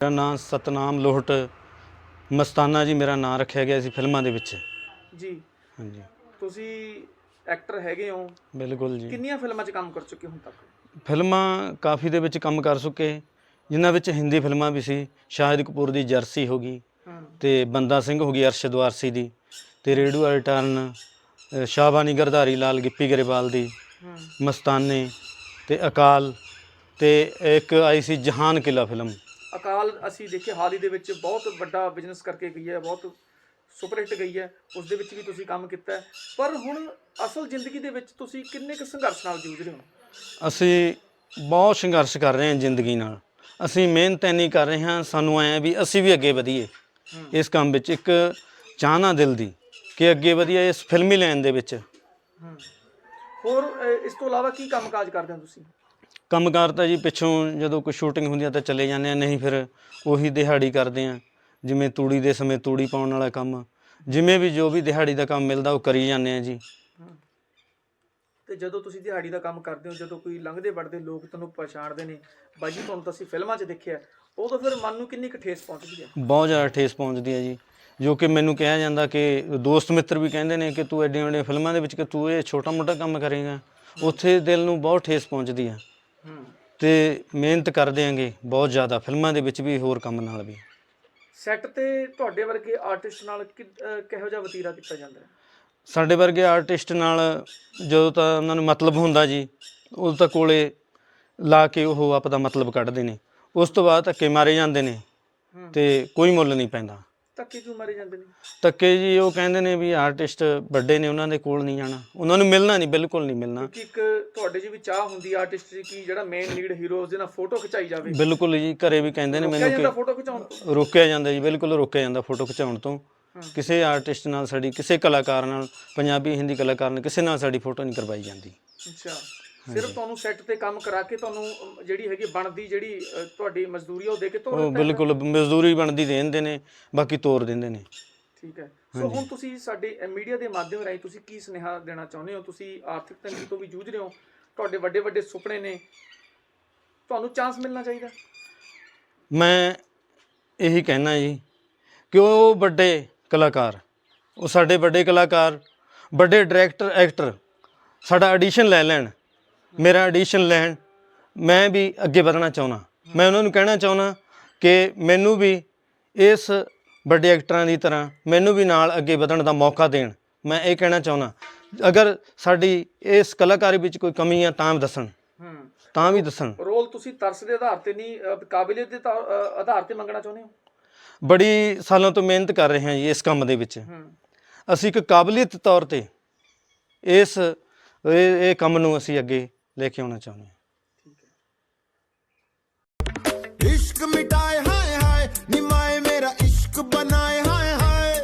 ਮੇਰਾ ਨਾਮ ਸਤਨਾਮ ਲੋਹਟ ਮਸਤਾਨਾ ਜੀ ਮੇਰਾ ਨਾਮ ਰੱਖਿਆ ਗਿਆ ਸੀ ਫਿਲਮਾਂ ਦੇ ਵਿੱਚ। ਜੀ। ਹਾਂਜੀ। ਤੁਸੀਂ ਐਕਟਰ ਹੈਗੇ ਹੋ। ਬਿਲਕੁਲ ਜੀ। ਕਿੰਨੀਆਂ ਫਿਲਮਾਂ 'ਚ ਕੰਮ ਕਰ ਚੁੱਕੇ ਹੁਣ ਤੱਕ? ਫਿਲਮਾਂ ਕਾਫੀ ਦੇ ਵਿੱਚ ਕੰਮ ਕਰ ਚੁੱਕੇ ਜਿਨ੍ਹਾਂ ਵਿੱਚ ਹਿੰਦੀ ਫਿਲਮਾਂ ਵੀ ਸੀ। ਸ਼ਾਹਿਦ ਕਪੂਰ ਦੀ ਜਰਸੀ ਹੋ ਗਈ ਤੇ ਬੰਦਾ ਸਿੰਘ ਹੋ ਗਈ ਅਰਸ਼ਦ ਵਾਰਸੀ ਦੀ ਤੇ ਰੇਡੂ ਰਿਟਰਨ ਸ਼ਾਹਬਾਨੀ ਗਰਧਾਰੀ ਲਾਲ ਗਿੱਪੀ ਗਰੇਵਾਲ ਦੀ ਮਸਤਾਨੇ ਤੇ ਅਕਾਲ ਤੇ ਇੱਕ ਆਈ ਸੀ ਜਹਾਨ ਕਿਲਾ ਫਿਲਮ। ਅਕਾਲ ਅਸੀਂ ਦੇਖਿਆ ਹਾਲ ਹੀ ਦੇ ਵਿੱਚ ਬਹੁਤ ਵੱਡਾ ਬਿਜ਼ਨਸ ਕਰਕੇ ਗਈ ਹੈ ਬਹੁਤ ਸੁਪਰ ਹਿੱਟ ਗਈ ਹੈ ਉਸ ਦੇ ਵਿੱਚ ਵੀ ਤੁਸੀਂ ਕੰਮ ਕੀਤਾ ਹੈ। ਪਰ ਹੁਣ ਅਸਲ ਜ਼ਿੰਦਗੀ ਦੇ ਵਿੱਚ ਤੁਸੀਂ ਕਿੰਨੇ ਕੁ ਸੰਘਰਸ਼ ਨਾਲ ਜੂਝ ਰਹੇ ਹੋ? ਅਸੀਂ ਬਹੁਤ ਸੰਘਰਸ਼ ਕਰ ਰਹੇ ਹਾਂ ਜ਼ਿੰਦਗੀ ਨਾਲ। ਅਸੀਂ ਮਿਹਨਤ ਇੰਨੀ ਕਰ ਰਹੇ ਹਾਂ ਸਾਨੂੰ ਐ ਵੀ ਅਸੀਂ ਵੀ ਅੱਗੇ ਵਧੀਏ। ਇਸ ਕੰਮ ਵਿੱਚ ਇੱਕ ਚਾਹਨਾ ਦਿਲ ਦੀ ਕਿ ਅੱਗੇ ਵਧੀਏ ਇਸ ਫਿਲਮੀ ਲਾਈਨ ਦੇ ਵਿੱਚ। ਹੋਰ ਇਸ ਤੋਂ ਇਲਾਵਾ ਕੀ ਕੰਮਕਾਜ ਕਰਦੇ ਹੋ ਤੁਸੀਂ? ਕੰਮਕਾਰ ਤਾਂ ਜੀ ਪਿੱਛੋਂ ਜਦੋਂ ਕੋਈ ਸ਼ੂਟਿੰਗ ਹੁੰਦੀ ਆ ਤਾਂ ਚਲੇ ਜਾਂਦੇ ਆ ਨਹੀਂ ਫਿਰ ਉਹੀ ਦਿਹਾੜੀ ਕਰਦੇ ਆ। ਜਿਵੇਂ ਤੂੜੀ ਦੇ ਸਮੇਂ ਤੂੜੀ ਪਾਉਣ ਵਾਲਾ ਕੰਮ ਜਿਵੇਂ ਵੀ ਜੋ ਵੀ ਦਿਹਾੜੀ ਦਾ ਕੰਮ ਮਿਲਦਾ ਉਹ ਕਰੀ ਜਾਂਦੇ ਆ ਜੀ। ਤੇ ਜਦੋਂ ਤੁਸੀਂ ਦਿਹਾੜੀ ਦਾ ਕੰਮ ਕਰਦੇ ਹੋ ਜਦੋਂ ਕੋਈ ਲੰਘਦੇ ਵੜਦੇ ਲੋਕ ਤੁਹਾਨੂੰ ਪਛਾਣਦੇ ਨੇ ਬਾਜੀ ਤੁਹਾਨੂੰ ਤਾਂ ਅਸੀਂ ਫਿਲਮਾਂ 'ਚ ਦੇਖਿਆ ਉਦੋਂ ਫਿਰ ਮਨ ਨੂੰ ਕਿੰਨੀ ਕੁ ਠੇਸ ਪਹੁੰਚਦੀ ਹੈ ਬਹੁਤ ਜ਼ਿਆਦਾ ਠੇਸ ਪਹੁੰਚਦੀ ਹੈ ਜੀ। ਜੋ ਕਿ ਮੈਨੂੰ ਕਿਹਾ ਜਾਂਦਾ ਕਿ ਦੋਸਤ ਮਿੱਤਰ ਵੀ ਕਹਿੰਦੇ ਨੇ ਕਿ ਤੂੰ ਐਡੀਆਂ ਵੱਡੀਆਂ ਫਿਲਮਾਂ ਦੇ ਵਿੱਚ ਕਿ ਤੂੰ ਇਹ ਛੋਟਾ ਮੋਟਾ ਕੰਮ ਕਰੇਗਾ ਉੱਥੇ ਦਿਲ ਨੂੰ ਬਹੁਤ ਠੇਸ ਪਹੁੰਚਦੀ ਹੂੰ ਤੇ ਮਿਹਨਤ ਕਰਦੇ ਆਂਗੇ ਬਹੁਤ ਜ਼ਿਆਦਾ ਫਿਲਮਾਂ ਦੇ ਵਿੱਚ ਵੀ ਹੋਰ ਕੰਮ ਨਾਲ ਵੀ। ਸੈੱਟ ਤੇ ਤੁਹਾਡੇ ਵਰਗੇ ਆਰਟਿਸਟ ਨਾਲ ਕਿ- ਅਹ ਕਿਹੋ ਜਿਹਾ ਵਤੀਰਾ ਕੀਤਾ ਜਾਂਦਾ ਹੈ? ਸਾਡੇ ਵਰਗੇ ਆਰਟਿਸਟ ਨਾਲ ਜਦੋਂ ਤਾਂ ਉਹਨਾਂ ਨੂੰ ਮਤਲਬ ਹੁੰਦਾ ਜੀ ਉਦੋਂ ਤਾਂ ਕੋਲੇ ਲਾ ਕੇ ਉਹ ਆਪਦਾ ਮਤਲਬ ਕੱਢਦੇ ਨੇ। ਉਸ ਤੋਂ ਬਾਅਦ ਧੱਕੇ ਮਾਰੇ ਜਾਂਦੇ ਨੇ ਤੇ ਕੋਈ ਮੁੱਲ ਨਹੀਂ ਪੈਂਦਾ। ਧੱਕੇ ਕਿਉਂ ਮਾਰੇ ਜਾਂਦੇ ਨੇ? ਧੱਕੇ ਜੀ ਉਹ ਕਹਿੰਦੇ ਨੇ ਵੀ ਆਰਟਿਸਟ ਵੱਡੇ ਨੇ ਉਹਨਾਂ ਦੇ ਕੋਲ ਨਹੀਂ ਜਾਣਾ। ਉਹਨਾਂ ਨੂੰ ਮਿਲਣਾ ਨਹੀਂ ਬਿਲਕੁਲ ਨਹੀਂ ਮਿਲਣਾ। ਕਿਉਂਕਿ ਇੱਕ ਤੁਹਾਡੇ 'ਚ ਵੀ ਚਾਹ ਹੁੰਦੀ ਆਰਟਿਸਟ ਦੀ ਕਿ ਜਿਹੜਾ ਮੇਨ ਲੀਡ ਹੀਰੋ ਉਸ ਦੇ ਨਾਲ ਫੋਟੋ ਖਿਚਾਈ ਜਾਵੇ। ਬਿਲਕੁਲ ਜੀ ਘਰੇ ਵੀ ਕਹਿੰਦੇ ਨੇ ਮੈਨੂੰ ਕਿ ਫੋਟੋ ਖਿਚਾਉਣ ਤੋਂ? ਰੋਕਿਆ ਜਾਂਦਾ ਜੀ ਬਿਲਕੁਲ ਰੋਕਿਆ ਜਾਂਦਾ ਫੋਟੋ ਖਿਚਾਉਣ ਤੋਂ। ਕਿਸੇ ਆਰਟਿਸਟ ਨਾਲ ਸਾਡੀ ਕਿਸੇ ਕਲਾਕਾਰ ਨਾਲ ਪੰਜਾਬੀ ਹਿੰਦੀ ਕਲਾਕਾਰ ਨਾਲ ਕਿਸੇ ਨਾਲ ਸਾਡੀ ਫੋਟੋ ਨਹੀਂ ਕਰਵਾਈ ਜਾਂਦੀ। ਅੱਛਾ। ਸਿਰਫ ਤੁਹਾਨੂੰ ਸੈੱਟ ਤੇ ਕੰਮ ਕਰਾ ਕੇ ਤੁਹਾਨੂੰ ਜਿਹੜੀ ਹੈਗੀ ਬਣਦੀ ਜਿਹੜੀ ਅ, ਤੁਹਾਡੀ ਮਜ਼ਦੂਰੀ ਆ ਉਹ ਦੇ ਕੇ ਤੋਰ ਉਹ? ਬਿਲਕੁਲ ਮਜ਼ਦੂਰੀ ਬਣਦੀ ਦੇ ਦਿੰਦੇ ਨੇ ਬਾਕੀ ਤੋਰ ਦਿੰਦੇ ਨੇ। ਠੀਕ ਹੈ। ਸੋ ਹੁਣ ਤੁਸੀਂ ਸਾਡੇ ਮੀਡੀਆ ਦੇ ਮਾਧਿਅਮ ਰਾਹੀਂ ਤੁਸੀਂ ਕੀ ਸੁਨੇਹਾ ਦੇਣਾ ਚਾਹੁੰਦੇ ਹੋ? ਤੁਸੀਂ ਆਰਥਿਕ ਤੰਗੀ ਤੋਂ ਵੀ ਜੂਝ ਰਹੇ ਹੋ? ਤੁਹਾਡੇ ਵੱਡੇ ਵੱਡੇ ਸੁਪਨੇ ਨੇ। ਤੁਹਾਨੂੰ ਚਾਂਸ ਮਿਲਣਾ ਚਾਹੀਦਾ? ਮੈਂ ਇਹੀ ਕਹਿਣਾ ਜੀ ਕਿ ਉਹ ਵੱਡੇ ਕਲਾਕਾਰ ਉਹ ਸਾਡੇ ਵੱਡੇ ਕਲਾਕਾਰ ਵੱਡੇ ਡਾਇਰੈਕਟਰ ਐਕਟਰ ਸਾਡਾ ਆਡੀਸ਼ਨ ਲੈ ਲੈਣ। ਮੇਰਾ ਆਡੀਸ਼ਨ ਲੈਣ ਮੈਂ ਵੀ ਅੱਗੇ ਵਧਣਾ ਚਾਹੁੰਦਾ। ਮੈਂ ਉਹਨਾਂ ਨੂੰ ਕਹਿਣਾ ਚਾਹੁੰਦਾ ਕਿ ਮੈਨੂੰ ਵੀ ਇਸ ਵੱਡੇ ਐਕਟਰਾਂ ਦੀ ਤਰ੍ਹਾਂ ਮੈਨੂੰ ਵੀ ਨਾਲ ਅੱਗੇ ਵਧਣ ਦਾ ਮੌਕਾ ਦੇਣ। ਮੈਂ ਇਹ ਕਹਿਣਾ ਚਾਹੁੰਦਾ ਅਗਰ ਸਾਡੀ ਇਸ ਕਲਾਕਾਰੀ ਵਿੱਚ ਕੋਈ ਕਮੀ ਆ ਤਾਂ ਦੱਸਣ। ਹੂੰ। ਤਾਂ ਵੀ ਦੱਸਣ। ਰੋਲ ਤੁਸੀਂ ਤਰਸ ਦੇ ਆਧਾਰ ਤੇ ਨਹੀਂ ਕਾਬਲੀਅਤ ਦੇ ਆਧਾਰ ਤੇ ਮੰਗਣਾ ਚਾਹੁੰਦੇ ਹੋ? ਬੜੀ ਸਾਲਾਂ ਤੋਂ ਮਿਹਨਤ ਕਰ ਰਹੇ ਹਾਂ ਜੀ ਇਸ ਕੰਮ ਦੇ ਵਿੱਚ। ਹੂੰ। ਅਸੀਂ ਇੱਕ ਕਾਬਲੀਅਤ ਤੌਰ ਤੇ ਇਸ ਇਹ ਕੰਮ ਨੂੰ ਅਸੀਂ ਅੱਗੇ ਲੈ ਕੇ ਆਉਣਾ ਚਾਹੁੰਦੇ ਹਾਂ इश्क मिटाए हाय हाय निमाए मेरा इश्क बनाए हाय हाय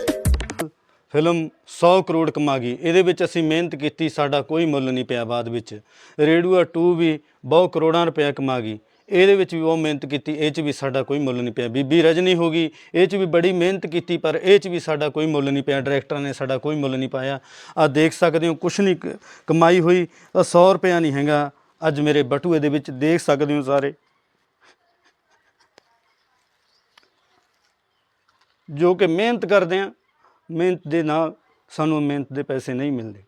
ਫਿਲਮ 100 ਕਰੋੜ ਕਮਾ ਗਈ ਇਹਦੇ ਵਿੱਚ ਅਸੀਂ ਮਿਹਨਤ ਕੀਤੀ ਸਾਡਾ ਕੋਈ ਮੁੱਲ ਨਹੀਂ ਪਿਆ ਬਾਅਦ ਵਿੱਚ ਰੇਡੂਆ 2 ਵੀ ਬਹੁਤ ਕਰੋੜਾਂ ਰੁਪਏ ਕਮਾ ਗਈ ਇਹਦੇ ਵਿੱਚ ਵੀ ਬਹੁਤ ਮਿਹਨਤ ਕੀਤੀ, ਇਹ 'ਚ ਵੀ ਸਾਡਾ ਕੋਈ ਮੁੱਲ ਨਹੀਂ ਪਿਆ। ਬੀਬੀ ਰਜਨੀ ਹੋ ਗਈ, ਇਹ 'ਚ ਵੀ ਬੜੀ ਮਿਹਨਤ ਕੀਤੀ, ਪਰ ਇਹ 'ਚ ਵੀ ਸਾਡਾ ਕੋਈ ਮੁੱਲ ਨਹੀਂ ਪਿਆ। ਡਾਇਰੈਕਟਰਾਂ ਨੇ ਸਾਡਾ ਕੋਈ ਮੁੱਲ ਨਹੀਂ ਪਾਇਆ। ਆ ਦੇਖ ਸਕਦੇ ਹੋ, ਕੁਛ ਨਹੀਂ ਕਮਾਈ ਹੋਈ ਤਾਂ 100 ਰੁਪਇਆ ਨਹੀਂ ਹੈਗਾ। ਅੱਜ ਮੇਰੇ ਬਟੂਏ ਦੇ ਵਿੱਚ ਦੇਖ ਸਕਦੇ ਹੋ ਸਾਰੇ। ਜੋ ਕਿ ਮਿਹਨਤ ਕਰਦੇ ਆ, ਮਿਹਨਤ ਦੇ ਨਾਲ ਸਾਨੂੰ ਮਿਹਨਤ ਦੇ ਪੈਸੇ ਨਹੀਂ ਮਿਲਦੇ।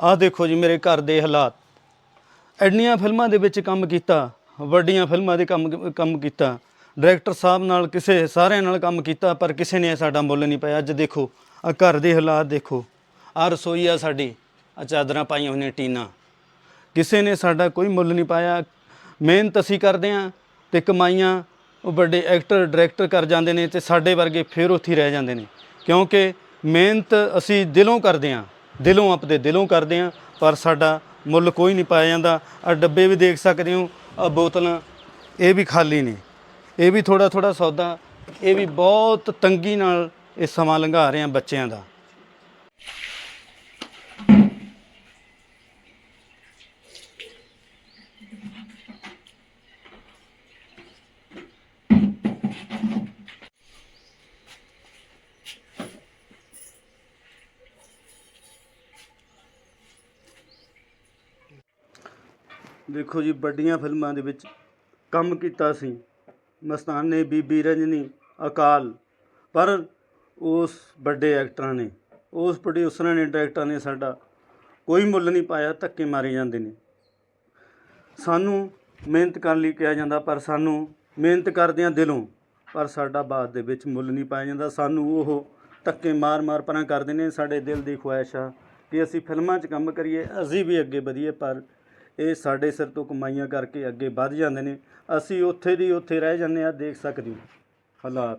ਆਹ ਦੇਖੋ ਜੀ ਮੇਰੇ ਘਰ ਦੇ ਹਾਲਾਤ। ਐਡੀਆਂ ਫਿਲਮਾਂ ਦੇ ਵਿੱਚ ਕੰਮ ਕੀਤਾ, ਵੱਡੀਆਂ ਫਿਲਮਾਂ ਦੇ ਕੰਮ ਕੰਮ ਕੀਤਾ। ਡਾਇਰੈਕਟਰ ਸਾਹਿਬ ਨਾਲ ਕਿਸੇ, ਸਾਰਿਆਂ ਨਾਲ ਕੰਮ ਕੀਤਾ, ਪਰ ਕਿਸੇ ਨੇ ਸਾਡਾ ਮੁੱਲ ਨਹੀਂ ਪਾਇਆ। ਅੱਜ ਦੇਖੋ ਆ ਘਰ ਦੇ ਹਾਲਾਤ ਦੇਖੋ। ਆ ਰਸੋਈ ਆ ਸਾਡੀ ਆ ਚਾਦਰਾਂ ਪਾਈਆਂ ਹੋਈਆਂ ਟੀਨਾ। ਕਿਸੇ ਨੇ ਸਾਡਾ ਕੋਈ ਮੁੱਲ ਨਹੀਂ ਪਾਇਆ। ਮਿਹਨਤ ਅਸੀਂ ਕਰਦੇ ਹਾਂ ਤੇ ਕਮਾਈਆਂ, ਉਹ ਵੱਡੇ ਐਕਟਰ, ਡਾਇਰੈਕਟਰ ਕਰ ਜਾਂਦੇ ਨੇ ਤੇ ਸਾਡੇ ਵਰਗੇ ਫੇਰ ਉੱਥੇ ਰਹਿ ਜਾਂਦੇ ਨੇ। ਕਿਉਂਕਿ ਮਿਹਨਤ ਅਸੀਂ ਦਿਲੋਂ ਕਰਦੇ ਹਾਂ। ਦਿਲੋਂ ਆਪਦੇ ਦਿਲੋਂ ਕਰਦੇ ਹਾਂ, ਪਰ ਸਾਡਾ ਮੁੱਲ ਕੋਈ ਨਹੀਂ ਪਾਇਆ ਜਾਂਦਾ। ਆ ਡੱਬੇ ਵੀ ਦੇਖ ਸਕਦੇ ਹੋ ਆ ਬੋਤਲਾਂ, ਇਹ ਵੀ ਖਾਲੀ ਨੇ। ਇਹ ਵੀ ਥੋੜਾ ਥੋੜਾ ਸੌਦਾ, ਇਹ ਵੀ ਬਹੁਤ ਤੰਗੀ ਨਾਲ ਇਹ ਸਮਾਂ ਲੰਘਾ ਰਹੇ ਆ ਬੱਚਿਆਂ ਦਾ। ਦੇਖੋ ਜੀ, ਵੱਡੀਆਂ ਫਿਲਮਾਂ ਦੇ ਵਿੱਚ ਕੰਮ ਕੀਤਾ ਸੀ। ਮਸਤਾਨੇ, ਬੀਬੀ ਰਜਨੀ, ਅਕਾਲ। ਪਰ ਉਸ ਵੱਡੇ ਐਕਟਰਾਂ ਨੇ, ਉਸ ਪ੍ਰੋਡਿਊਸਰਾਂ ਨੇ ਡਾਇਰੈਕਟਰਾਂ ਨੇ ਸਾਡਾ ਕੋਈ ਮੁੱਲ ਨਹੀਂ ਪਾਇਆ, ਧੱਕੇ ਮਾਰੇ ਜਾਂਦੇ ਨੇ। ਸਾਨੂੰ ਮਿਹਨਤ ਕਰਨ ਲਈ ਕਿਹਾ ਜਾਂਦਾ, ਪਰ ਸਾਨੂੰ ਮਿਹਨਤ ਕਰਦਿਆਂ ਦਿਲੋਂ ਪਰ ਸਾਡਾ ਬਾਅਦ ਦੇ ਵਿੱਚ ਮੁੱਲ ਨਹੀਂ ਪਾਇਆ ਜਾਂਦਾ। ਸਾਨੂੰ ਉਹ ਧੱਕੇ ਮਾਰ-ਮਾਰ ਪਰਾਂ ਕਰਦੇ ਨੇ, ਸਾਡੇ ਦਿਲ ਦੀ ਖੁਆਇਸ਼ ਆ ਕਿ ਅਸੀਂ ਫਿਲਮਾਂ 'ਚ ਕੰਮ ਕਰੀਏ, ਅਸੀਂ ਵੀ ਅੱਗੇ ਵਧੀਏ, ਪਰ ਇਹ ਸਾਡੇ ਸਿਰ ਤੋਂ ਕਮਾਈਆਂ ਕਰਕੇ ਅੱਗੇ ਵੱਧ ਜਾਂਦੇ ਨੇ। ਅਸੀਂ ਉੱਥੇ ਦੀ ਉੱਥੇ ਰਹਿ ਜਾਂਦੇ ਆ ਦੇਖ ਸਕਦੇ ਹੋ। ਹਾਲਾਤ।